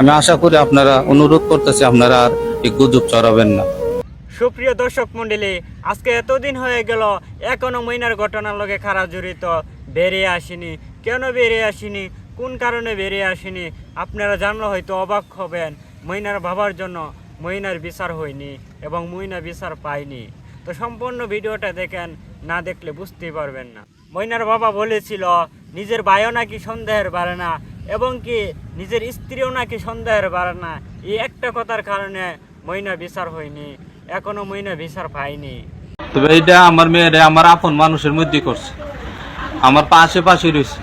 আমি আশা করি আপনারা অনুরোধ করতেছি আপনারা আর এই গুজব চড়াবেন না। সুপ্রিয় দর্শক মন্ডলী আজকে এতদিন হয়ে গেল, এখনও মইনার ঘটনার লগে খারাপ জড়িত। বেরিয়ে আসেনি। কেন বেরিয়ে আসেনি? কোন কারণে বেরিয়ে আসেনি? আপনারা জানলে হয়তো অবাক হবেন মইনার বাবার জন্য মইনার বিচার হয়নি এবং মইনা বিচার পায়নি। তো সম্পূর্ণ ভিডিওটা দেখেন, না দেখলে বুঝতেই পারবেন না। মইনার বাবা বলেছিল, নিজের ভাইও নাকি সন্দেহের বাড়ে না এবং কি নিজের স্ত্রীও নাকি সন্দেহের বাড়ে না। এই একটা কথার কারণে মইনা বিচার হয়নি এখনও মইনা বিচার পায়নি। তবে এইটা আমার মেয়েরে আমার আপন মানুষের মধ্যে করছে। আমার পাশে পাশে রয়েছে।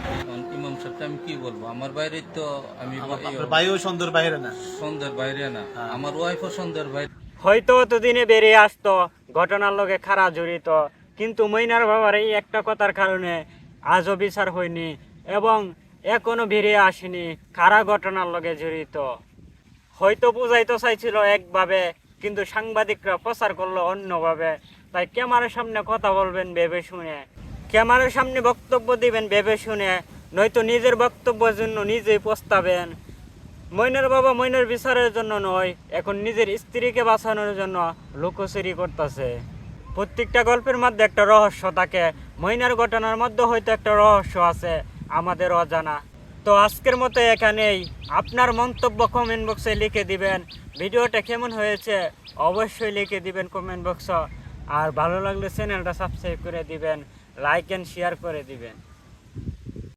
ইমাম সাহেবটা আমি কি বলব? আমার বাইরে তো আমি আপনার সুন্দর বাইরে না? সন্ধ্যের বাইরে না। আমার ওয়াইফও সন্ধ্যের বাইরে। হয়তো অতদিনে বেরিয়ে আসতো ঘটনার লগে খারাপ জড়িত। কিন্তু মইনার বাবার এই একটা কথার কারণে আজও বিচার হয়নি এবং এখনও বেরিয়ে আসেনি কারা ঘটনার লগে জড়িত। হয়তো বুঝাইতে চাইছিল একভাবে, কিন্তু সাংবাদিকরা প্রচার করল অন্যভাবে। তাই ক্যামেরার সামনে কথা বলবেন ভেবে শুনে। ক্যামেরার সামনে বক্তব্য দিবেন ভেবে শুনে, নয়তো নিজের বক্তব্যের জন্য নিজেই পস্তাবেন মইনের বাবা মইনের বিচারের জন্য নয়, এখন নিজের স্ত্রীকে বাঁচানোর জন্য লুকোচুরি করতেছে। প্রত্যেকটা গল্পের মধ্যে একটা রহস্য থাকে, মইনার ঘটনার মধ্যে হয়তো একটা রহস্য আছে। আমাদের অজানা। তো আজকের মতো এখানেই। আপনার মন্তব্য কমেন্ট বক্সে লিখে দিবেন। ভিডিওটা কেমন হয়েছে অবশ্যই লিখে দিবেন কমেন্ট বক্স আর ভালো লাগলে চ্যানেলটা সাবস্ক্রাইব করে দিবেন লাইক অ্যান্ড শেয়ার করে দিবেন।